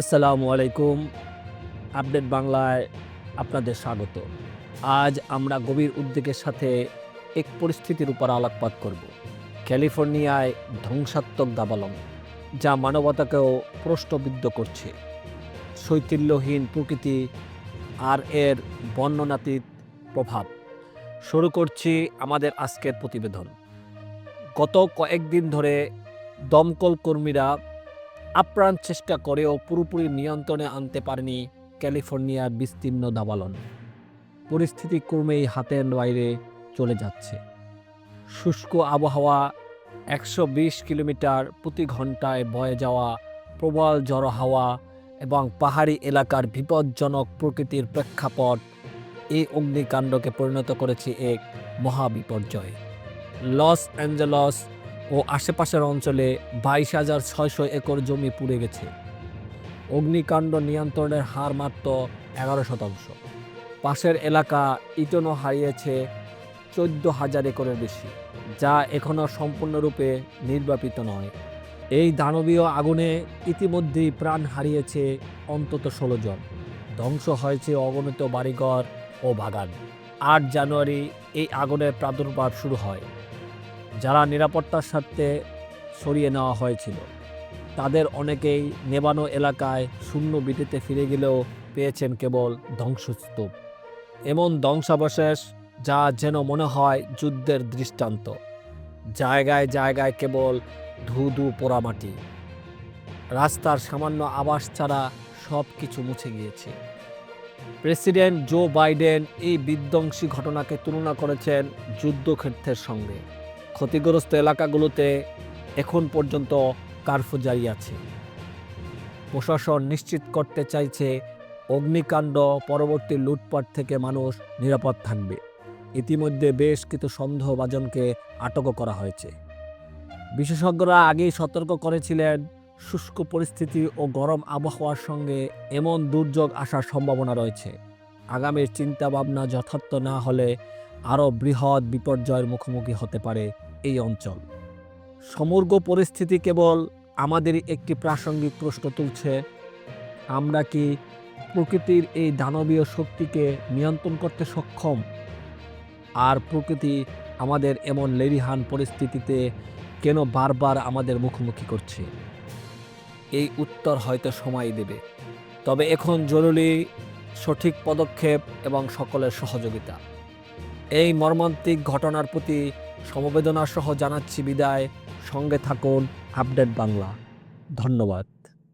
আসসালামু আলাইকুম। আপডেট বাংলায় আপনাদের স্বাগত। আজ আমরা গভীর উদ্বেগের সাথে এক পরিস্থিতির উপর আলোকপাত করব। ক্যালিফোর্নিয়ায় ধ্বংসাত্মক দাবালন যা মানবতাকেও প্রশ্নবিদ্ধ করছে। শৈতিল্যহীন প্রকৃতি আর এর বর্ণনাতীত প্রভাব। শুরু করছি আমাদের আজকের প্রতিবেদন। গত কয়েকদিন ধরে দমকল কর্মীরা আপ্রাণ চেষ্টা করেও পুরোপুরি নিয়ন্ত্রণে আনতে পারেনি ক্যালিফোর্নিয়ার বিস্তীর্ণ দাবালন। পরিস্থিতি ক্রমেই হাতের বাইরে চলে যাচ্ছে। শুষ্ক আবহাওয়া, একশো বিশ কিলোমিটার প্রতি ঘন্টায় বয়ে যাওয়া প্রবল জড়ো হাওয়া এবং পাহাড়ি এলাকার বিপজ্জনক প্রকৃতির প্রেক্ষাপট এই অগ্নিকাণ্ডকে পরিণত করেছে এক মহাবিপর্যয়। লস অ্যাঞ্জেলস ও আশেপাশের অঞ্চলে বাইশ হাজার ছয়শো একর জমি পুড়ে গেছে। অগ্নিকাণ্ড নিয়ন্ত্রণের হার মাত্র এগারো শতাংশ। পাশের এলাকা ইটনও হারিয়েছে চোদ্দ হাজার একরের বেশি, যা এখনও সম্পূর্ণরূপে নির্বাপিত নয়। এই দানবীয় আগুনে ইতিমধ্যেই প্রাণ হারিয়েছে অন্তত ষোলো জন। ধ্বংস হয়েছে অগণিত বাড়িঘর ও বাগান। আট জানুয়ারি এই আগুনের প্রাদুর্ভাব শুরু হয়। যারা নিরাপত্তার স্বার্থে সরিয়ে নেওয়া হয়েছিল, তাদের অনেকেই নেবানো এলাকায় শূন্য বিটিতে ফিরে গেলেও পেয়েছেন কেবল ধ্বংসস্তূপ। এমন ধ্বংসাবশেষ যা যেন মনে হয় যুদ্ধের দৃষ্টান্ত। জায়গায় জায়গায় কেবল ধু ধু পোড়ামাটি। রাস্তার সামান্য আবাস ছাড়া সব কিছু মুছে গিয়েছে। প্রেসিডেন্ট জো বাইডেন এই বিধ্বংসী ঘটনাকে তুলনা করেছেন যুদ্ধক্ষেত্রের সঙ্গে। ক্ষতিগ্রস্ত এলাকাগুলোতে এখন পর্যন্ত কারফু জারি আছে। প্রশাসন নিশ্চিত করতে চাইছে, অগ্নিকাণ্ড পরবর্তী লুটপাট থেকে মানুষ নিরাপদ থাকবে। ইতিমধ্যে বেশ কিছু সন্দেহভাজনকে আটকও করা হয়েছে। বিশেষজ্ঞরা আগেই সতর্ক করেছিলেন, শুষ্ক পরিস্থিতি ও গরম আবহাওয়ার সঙ্গে এমন দুর্যোগ আসার সম্ভাবনা রয়েছে। আগামীর চিন্তাভাবনা যথার্থ না হলে আরও বৃহৎ বিপর্যয়ের মুখোমুখি হতে পারে এই অঞ্চল। সমগ্র পরিস্থিতি কেবল আমাদের একটি প্রাসঙ্গিক প্রশ্ন তুলছে, আমরা কি প্রকৃতির এই দানবীয় শক্তিকে নিয়ন্ত্রণ করতে সক্ষম? আর প্রকৃতি আমাদের এমন লেরিহান পরিস্থিতিতে কেন বারবার আমাদের মুখোমুখি করছে? এই উত্তর হয়তো সময় দেবে, তবে এখন জরুরি সঠিক পদক্ষেপ এবং সকলের সহযোগিতা। এই মর্মান্তিক ঘটনার প্রতি সমবেদনা সহ জানাচ্ছি বিদায়। সঙ্গে থাকুন আপডেট বাংলা। ধন্যবাদ।